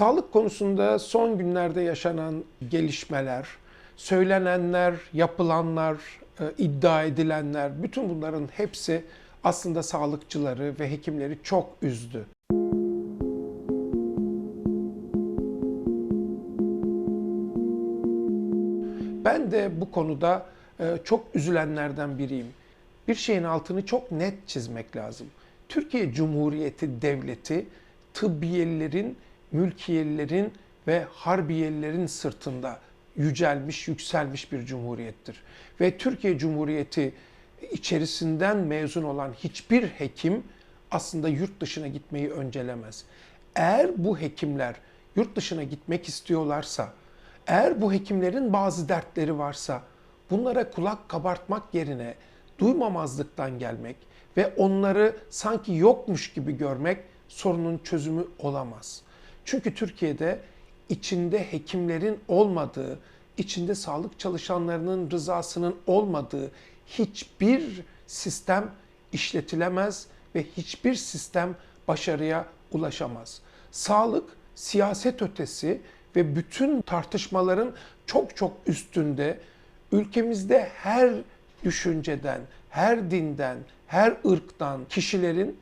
Sağlık konusunda son günlerde yaşanan gelişmeler, söylenenler, yapılanlar, e, iddia edilenler, bütün bunların hepsi aslında sağlıkçıları ve hekimleri çok üzdü. Ben de bu konuda e, çok üzülenlerden biriyim. Bir şeyin altını çok net çizmek lazım. Türkiye Cumhuriyeti Devleti tıbbiyelilerin, mülkiyelilerin ve harbiyelilerin sırtında yücelmiş, yükselmiş bir cumhuriyettir. Ve Türkiye Cumhuriyeti içerisinden mezun olan hiçbir hekim aslında yurt dışına gitmeyi öncelemez. Eğer bu hekimler yurt dışına gitmek istiyorlarsa, eğer bu hekimlerin bazı dertleri varsa bunlara kulak kabartmak yerine duymamazlıktan gelmek ve onları sanki yokmuş gibi görmek sorunun çözümü olamaz. Çünkü Türkiye'de içinde hekimlerin olmadığı, içinde sağlık çalışanlarının rızasının olmadığı hiçbir sistem işletilemez ve hiçbir sistem başarıya ulaşamaz. Sağlık siyaset ötesi ve bütün tartışmaların çok çok üstünde ülkemizde her düşünceden, her dinden, her ırktan kişilerin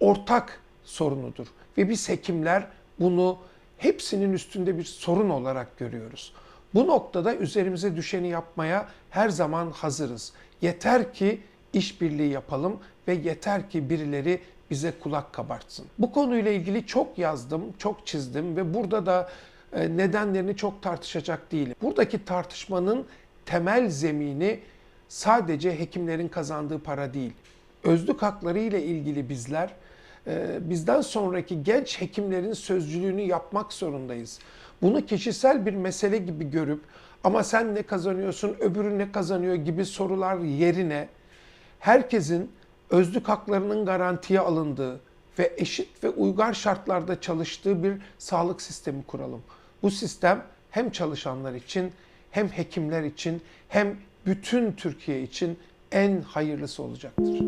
ortak sorunudur. Ve biz hekimler bunu hepsinin üstünde bir sorun olarak görüyoruz. Bu noktada üzerimize düşeni yapmaya her zaman hazırız. Yeter ki işbirliği yapalım ve yeter ki birileri bize kulak kabartsın. Bu konuyla ilgili çok yazdım, çok çizdim ve burada da e, nedenlerini çok tartışacak değilim. Buradaki tartışmanın temel zemini sadece hekimlerin kazandığı para değil. Özlük hakları ile ilgili bizler bizden sonraki genç hekimlerin sözcülüğünü yapmak zorundayız. Bunu kişisel bir mesele gibi görüp ama sen ne kazanıyorsun, öbürü ne kazanıyor gibi sorular yerine herkesin özlük haklarının garantiye alındığı ve eşit ve uygar şartlarda çalıştığı bir sağlık sistemi kuralım. Bu sistem hem çalışanlar için hem hekimler için hem bütün Türkiye için en hayırlısı olacaktır.